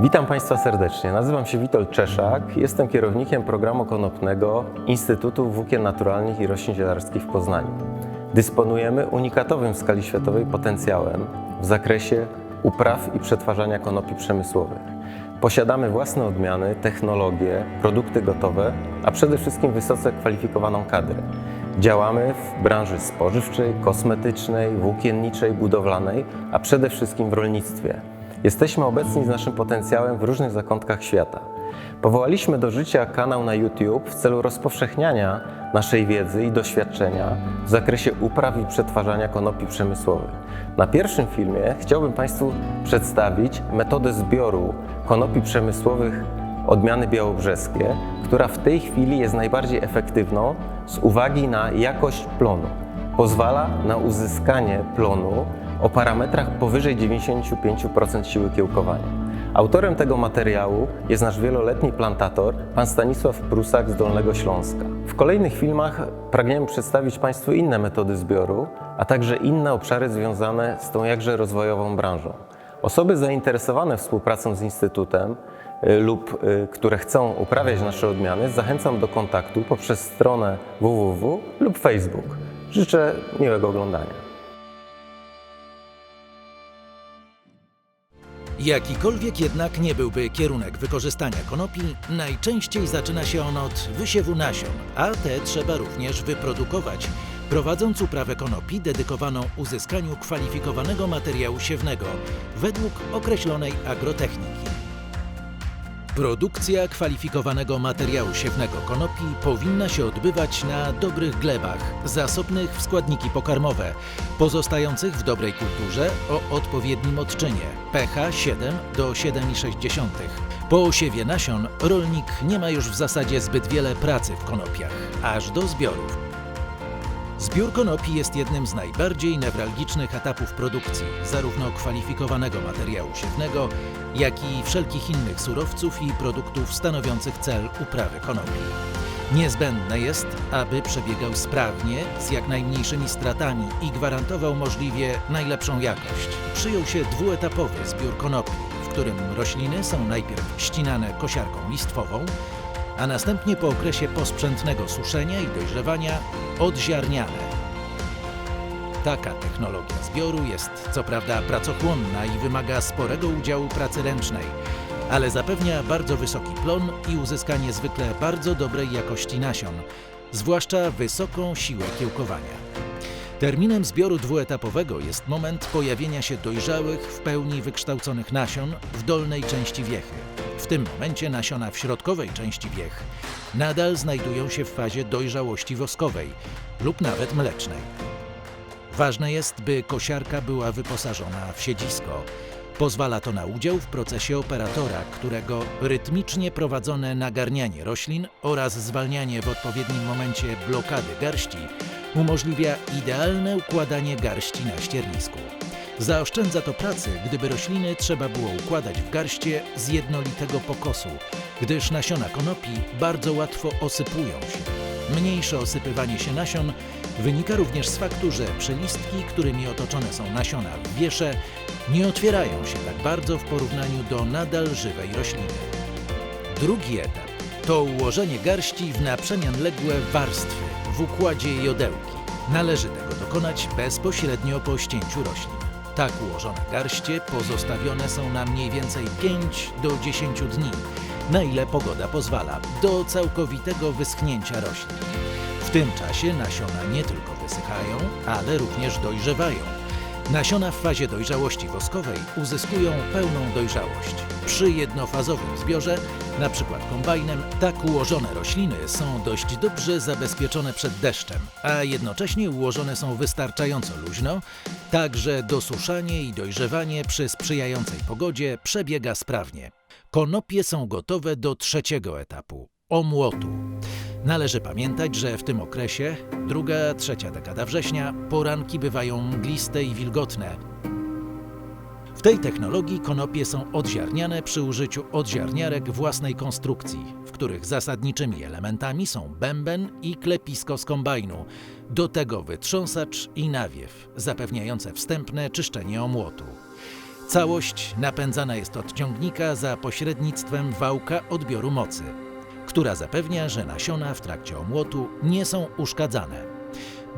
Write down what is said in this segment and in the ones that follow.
Witam Państwa serdecznie. Nazywam się Witold Czeszak. Jestem kierownikiem programu konopnego Instytutu Włókien Naturalnych i Roślin Zielarskich w Poznaniu. Dysponujemy unikatowym w skali światowej potencjałem w zakresie upraw i przetwarzania konopi przemysłowych. Posiadamy własne odmiany, technologie, produkty gotowe, a przede wszystkim wysoce kwalifikowaną kadrę. Działamy w branży spożywczej, kosmetycznej, włókienniczej, budowlanej, a przede wszystkim w rolnictwie. Jesteśmy obecni z naszym potencjałem w różnych zakątkach świata. Powołaliśmy do życia kanał na YouTube w celu rozpowszechniania naszej wiedzy i doświadczenia w zakresie upraw i przetwarzania konopi przemysłowych. Na pierwszym filmie chciałbym Państwu przedstawić metodę zbioru konopi przemysłowych odmiany białobrzeskie, która w tej chwili jest najbardziej efektywną z uwagi na jakość plonu. Pozwala na uzyskanie plonu o parametrach powyżej 95% siły kiełkowania. Autorem tego materiału jest nasz wieloletni plantator, pan Stanisław Prusak z Dolnego Śląska. W kolejnych filmach pragniemy przedstawić Państwu inne metody zbioru, a także inne obszary związane z tą jakże rozwojową branżą. Osoby zainteresowane współpracą z Instytutem lub y, które chcą uprawiać nasze odmiany, zachęcam do kontaktu poprzez stronę www lub Facebook. Życzę miłego oglądania. Jakikolwiek jednak nie byłby kierunek wykorzystania konopi, najczęściej zaczyna się on od wysiewu nasion, a te trzeba również wyprodukować, prowadząc uprawę konopi dedykowaną uzyskaniu kwalifikowanego materiału siewnego według określonej agrotechniki. Produkcja kwalifikowanego materiału siewnego konopi powinna się odbywać na dobrych glebach, zasobnych w składniki pokarmowe, pozostających w dobrej kulturze o odpowiednim odczynie pH 7 do 7,6. Po osiewie nasion rolnik nie ma już w zasadzie zbyt wiele pracy w konopiach, aż do zbiorów. Zbiór konopi jest jednym z najbardziej newralgicznych etapów produkcji, zarówno kwalifikowanego materiału siewnego, jak i wszelkich innych surowców i produktów stanowiących cel uprawy konopi. Niezbędne jest, aby przebiegał sprawnie, z jak najmniejszymi stratami i gwarantował możliwie najlepszą jakość. Przyjął się dwuetapowy zbiór konopi, w którym rośliny są najpierw ścinane kosiarką listwową, a następnie po okresie posprzętnego suszenia i dojrzewania odziarniane. Taka technologia zbioru jest co prawda pracochłonna i wymaga sporego udziału pracy ręcznej, ale zapewnia bardzo wysoki plon i uzyskanie zwykle bardzo dobrej jakości nasion, zwłaszcza wysoką siłę kiełkowania. Terminem zbioru dwuetapowego jest moment pojawienia się dojrzałych, w pełni wykształconych nasion w dolnej części wiechy. W tym momencie nasiona w środkowej części wiech nadal znajdują się w fazie dojrzałości woskowej lub nawet mlecznej. Ważne jest, by kosiarka była wyposażona w siedzisko. Pozwala to na udział w procesie operatora, którego rytmicznie prowadzone nagarnianie roślin oraz zwalnianie w odpowiednim momencie blokady garści umożliwia idealne układanie garści na ściernisku. Zaoszczędza to pracy, gdyby rośliny trzeba było układać w garście z jednolitego pokosu, gdyż nasiona konopi bardzo łatwo osypują się. Mniejsze osypywanie się nasion wynika również z faktu, że przelistki, którymi otoczone są nasiona w wiesze, nie otwierają się tak bardzo w porównaniu do nadal żywej rośliny. Drugi etap to ułożenie garści w naprzemianległe warstwy w układzie jodełki. Należy tego dokonać bezpośrednio po ścięciu roślin. Tak ułożone garście pozostawione są na mniej więcej 5 do 10 dni, na ile pogoda pozwala, do całkowitego wyschnięcia roślin. W tym czasie nasiona nie tylko wysychają, ale również dojrzewają. Nasiona w fazie dojrzałości woskowej uzyskują pełną dojrzałość. Przy jednofazowym zbiorze, np. kombajnem, tak ułożone rośliny są dość dobrze zabezpieczone przed deszczem, a jednocześnie ułożone są wystarczająco luźno, tak że dosuszanie i dojrzewanie przy sprzyjającej pogodzie przebiega sprawnie. Konopie są gotowe do trzeciego etapu omłotu. Należy pamiętać, że w tym okresie, druga, trzecia dekada września, poranki bywają mgliste i wilgotne. W tej technologii konopie są odziarniane przy użyciu odziarniarek własnej konstrukcji, w których zasadniczymi elementami są bęben i klepisko z kombajnu, do tego wytrząsacz i nawiew, zapewniające wstępne czyszczenie omłotu. Całość napędzana jest od ciągnika za pośrednictwem wałka odbioru mocy, która zapewnia, że nasiona w trakcie omłotu nie są uszkadzane.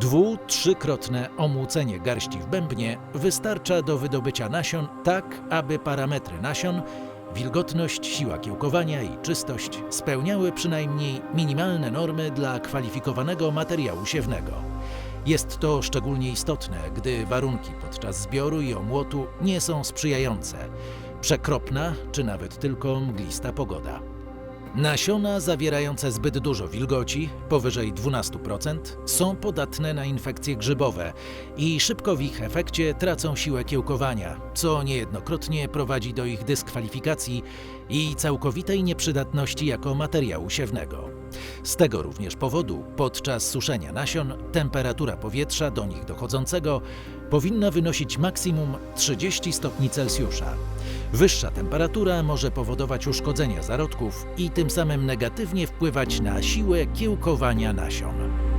Dwu-, trzykrotne omłócenie garści w bębnie wystarcza do wydobycia nasion tak, aby parametry nasion, wilgotność, siła kiełkowania i czystość spełniały przynajmniej minimalne normy dla kwalifikowanego materiału siewnego. Jest to szczególnie istotne, gdy warunki podczas zbioru i omłotu nie są sprzyjające. Przekropna czy nawet tylko mglista pogoda. Nasiona zawierające zbyt dużo wilgoci, powyżej 12%, są podatne na infekcje grzybowe i szybko w ich efekcie tracą siłę kiełkowania, co niejednokrotnie prowadzi do ich dyskwalifikacji i całkowitej nieprzydatności jako materiału siewnego. Z tego również powodu podczas suszenia nasion temperatura powietrza do nich dochodzącego powinna wynosić maksimum 30 stopni Celsjusza. Wyższa temperatura może powodować uszkodzenia zarodków i tym samym negatywnie wpływać na siłę kiełkowania nasion.